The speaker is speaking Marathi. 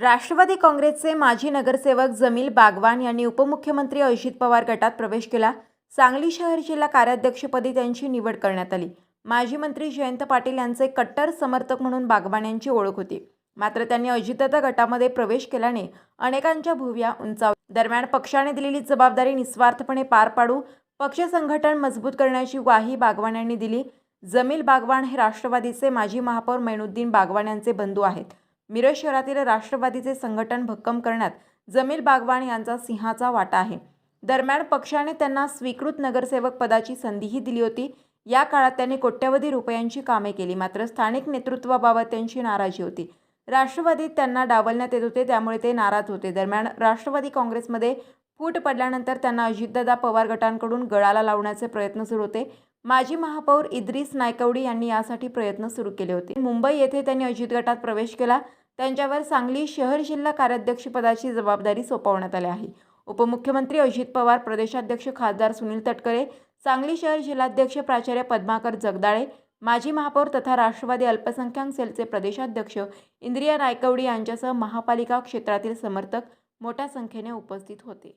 राष्ट्रवादी काँग्रेसचे माजी नगरसेवक जमील बागवान यांनी उपमुख्यमंत्री अजित पवार गटात प्रवेश केला. सांगली शहर जिल्हा कार्याध्यक्षपदी त्यांची निवड करण्यात आली. माजी मंत्री जयंत पाटील यांचे कट्टर समर्थक म्हणून बागवान यांची ओळख होती. मात्र त्यांनी अजितदादा गटामध्ये प्रवेश केल्याने अनेकांच्या भुव्या उंचाव दरम्यान पक्षाने दिलेली जबाबदारी निस्वार्थपणे पार पाडू पक्ष संघटन मजबूत करण्याची ग्वाही बागवान यांनी दिली. जमील बागवान हे राष्ट्रवादीचे माजी महापौर मैनुद्दीन बागवान यांचे बंधू आहेत. मिरज शहरातील राष्ट्रवादीचे संघटन भक्कम करण्यात जमील बागवान यांचा सिंहाचा वाटा आहे. दरम्यान पक्षाने त्यांना स्वीकृत नगरसेवक पदाची संधीही दिली होती. या काळात त्यांनी कोट्यवधी रुपयांची कामे केली मात्र स्थानिक नेतृत्वाबाबत त्यांची नाराजी होती. राष्ट्रवादीत त्यांना डावलण्यात येत होते त्यामुळे ते नाराज होते. दरम्यान राष्ट्रवादी काँग्रेसमध्ये फूट पडल्यानंतर त्यांना अजितदादा पवार गटांकडून गळाला लावण्याचे प्रयत्न सुरू होते. माजी महापौर इद्रिस नायकवडी यांनी यासाठी प्रयत्न सुरू केले होते. मुंबई येथे त्यांनी अजित गटात प्रवेश केला. त्यांच्यावर सांगली शहर जिल्हा कार्याध्यक्षपदाची जबाबदारी सोपवण्यात आली आहे. उपमुख्यमंत्री अजित पवार प्रदेशाध्यक्ष खासदार सुनील तटकरे सांगली शहर जिल्हाध्यक्ष प्राचार्य पद्माकर जगदाळे माजी महापौर तथा राष्ट्रवादी अल्पसंख्याक सेलचे प्रदेशाध्यक्ष इंद्रिया नायकवडी यांच्यासह महापालिका क्षेत्रातील समर्थक मोठ्या संख्येने उपस्थित होते.